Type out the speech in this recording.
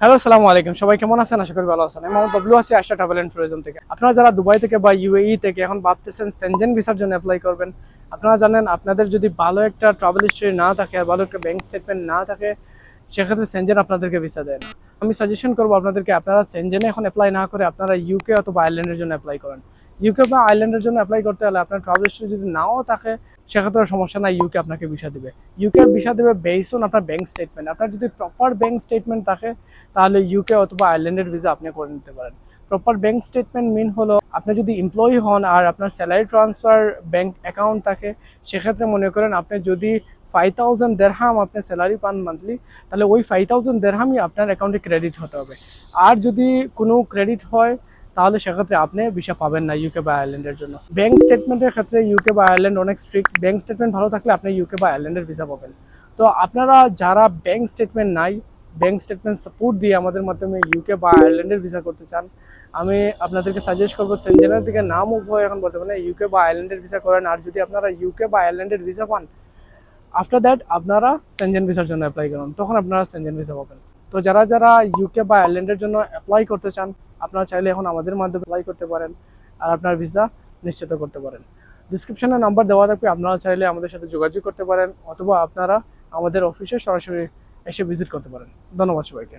Hello, আসসালামু আলাইকুম। সবাই কেমন আছেন? আশা করি ভালো আছেন। আমি মোহাম্মদ আছি আশা ট্রাভেল এন্ড ট্যুরিজম থেকে। আপনারা যারা দুবাই থেকে বা ইউএই থেকে এখন ভাবতেছেন সেনজেন ভিসার জন্য অ্যাপ্লাই করবেন, আপনারা জানেন আপনাদের যদি ভালো একটা ট্রাভেল হিস্ট্রি না থাকে, ভালো একটা ব্যাংক স্টেটমেন্ট না থাকে, সেক্ষেত্রে সেনজেন আপনাদেরকে ভিসা দেয় না। আমি সাজেশন করব আপনাদেরকে, আপনারা সেনজেনে এখন অ্যাপ্লাই না করে আপনারা ইউকে অথবা আয়ারল্যান্ডের জন্য অ্যাপ্লাই করেন। ইউকে বা আয়ারল্যান্ডের জন্য অ্যাপ্লাই করতে হলে আপনার ট্রাভেল হিস্ট্রি যদি নাও থাকে সেক্ষেত্রে সমস্যা নাই ইউকে আপনাকে ভিসা দেবে। ইউকে ভিসা দেবে বেসড অন আপনার ব্যাংক স্টেটমেন্ট আপনার যদি প্রপার ব্যাংক স্টেটমেন্ট থাকে, তাহলে ইউকে অথবা আয়ারল্যান্ডের ভিসা আপনি করে নিতে পারেন। প্রপার ব্যাংক স্টেটমেন্ট মিন হলো, আপনি যদি এমপ্লয়ি হন আর আপনার স্যালারি ট্রান্সফার ব্যাংক অ্যাকাউন্ট থাকে, সেক্ষেত্রে মনে করেন আপনি যদি ফাইভ থাউজেন্ড দেড়হাম আপনি স্যালারি পান মান্থলি তাহলে ওই ফাইভ থাউজেন্ড দেড়হামই আপনার অ্যাকাউন্টে ক্রেডিট হতে হবে। আর যদি কোনো ক্রেডিট হয় তাহলে সেক্ষেত্রে আপনি ভিসা পাবেন না ইউকে বা আয়ারল্যান্ডের জন্য। ব্যাংক স্টেটমেন্টের ক্ষেত্রে ইউকে বা আয়ারল্যান্ড অনেক স্ট্রিক্ট ব্যাংক স্টেটমেন্ট ভালো থাকলে আপনি ইউকে বা আয়ারল্যান্ডের ভিসা পাবেন। তো আপনারা যারা ব্যাংক স্টেটমেন্ট নাই ব্যাংক স্টেটমেন্ট সাপোর্ট দিয়ে আমাদের মাধ্যমে ইউকে বা আয়ারল্যান্ডের ভিসা করতে চান, আমি আপনাদেরকে সাজেস্ট করব সেনজেনের দিকে না মুখ হয়ে এখন বলতে পারেন ইউকে বা আয়ারল্যান্ডের ভিসা করেন। আর যদি আপনারা ইউকে বা আয়ারল্যান্ডের ভিসা পান আফটার দ্যাট আপনারা সেনজেন ভিসার জন্য অ্যাপ্লাই করুন। তখন আপনারা সেনজেন ভিসা পাবেন। তো যারা যারা ইউকে বা আয়ারল্যান্ডের জন্য অ্যাপ্লাই করতে চান আপনারা চাইলে এখন আমাদের মাধ্যমে অ্যাপ্লাই করতে পারেন আর আপনার ভিসা নিশ্চিত করতে পারেন। ডিসক্রিপশনে নাম্বার দেওয়া থাকবে, আপনারা চাইলে আমাদের সাথে যোগাযোগ করতে পারেন অথবা আপনারা আমাদের অফিসে সরাসরি এসে ভিজিট করতে পারেন। ধন্যবাদ সবাইকে।